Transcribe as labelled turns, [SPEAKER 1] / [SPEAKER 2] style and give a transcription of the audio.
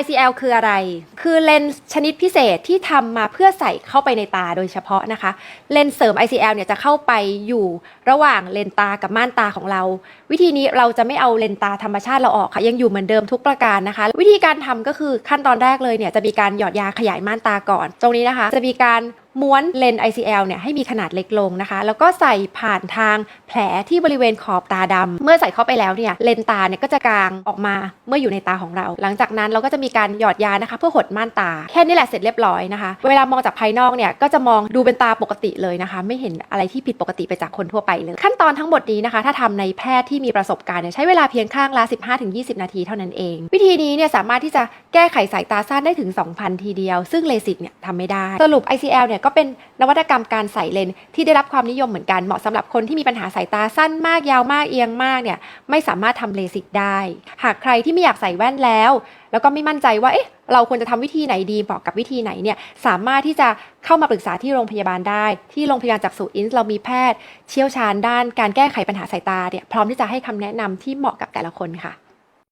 [SPEAKER 1] ICL คืออะไร คือเลนส์ชนิดพิเศษที่ทำมาเพื่อใส่เข้าไปในตาโดยเฉพาะนะคะ เลนส์เสริม ICL เนี่ยจะเข้าไปอยู่ระหว่างเลนส์ตากับม่านตาของเรา วิธีนี้เราจะไม่เอาเลนส์ตาธรรมชาติเราออกค่ะ ยังอยู่เหมือนเดิมทุกประการนะคะ วิธีการทำก็คือขั้นตอนแรกเลยเนี่ยจะมีการหยอดยาขยายม่านตาก่อน ตรงนี้นะคะ จะมีการ ม้วนเลนส์ ICL เนี่ยให้มีขนาดเล็กลงนะคะ แล้วก็ใส่ผ่านทางแผลที่บริเวณขอบตาดำเมื่อใส่เข้าไปแล้วเนี่ยเลนตาเนี่ยก็จะกางออกมาเมื่ออยู่ในตาของเรา หลังจากนั้นเราก็จะมีการหยอดยานะคะ เพื่อหดม่านตา แค่นี้แหละเสร็จเรียบร้อยนะคะ เวลามองจากภายนอกเนี่ยก็จะมองดูเป็นตาปกติเลยนะคะ ไม่เห็นอะไรที่ผิดปกติไปจากคนทั่วไปเลย ขั้นตอนทั้งหมดนี้นะคะ ถ้าทำในแพทย์ที่มีประสบการณ์เนี่ยใช้เวลาเพียงข้างละ 15-20 นาทีเท่านั้นเอง วิธีนี้เนี่ยสามารถที่จะแก้ไขสายตาสั้นได้ถึง 2,000 ทีเดียว ซึ่งเลสิกเนี่ยทำไม่ได้สรุป ICL เนี่ยก็เป็นนวัตกรรมการใส่เลนที่ได้รับความนิยมเหมือนกันเหมาะสำหรับคนที่มีปัญหาสายตาสั้นมากยาวมากเอียงมากเนี่ยไม่สามารถทำเลสิกได้ หากใครที่ไม่อยากใส่แว่นแล้ว แล้วก็ไม่มั่นใจว่าเอ๊ะเราควรจะทำวิธีไหนดีเหมาะกับวิธีไหนเนี่ยสามารถที่จะเข้ามาปรึกษาที่โรงพยาบาลได้ ที่โรงพยาบาลจากสูอินส์เรามีแพทย์ เชี่ยวชาญด้านการแก้ไขปัญหาสายตาเนี่ยพร้อมที่จะให้คำแนะนำที่เหมาะกับแต่ละคนค่ะ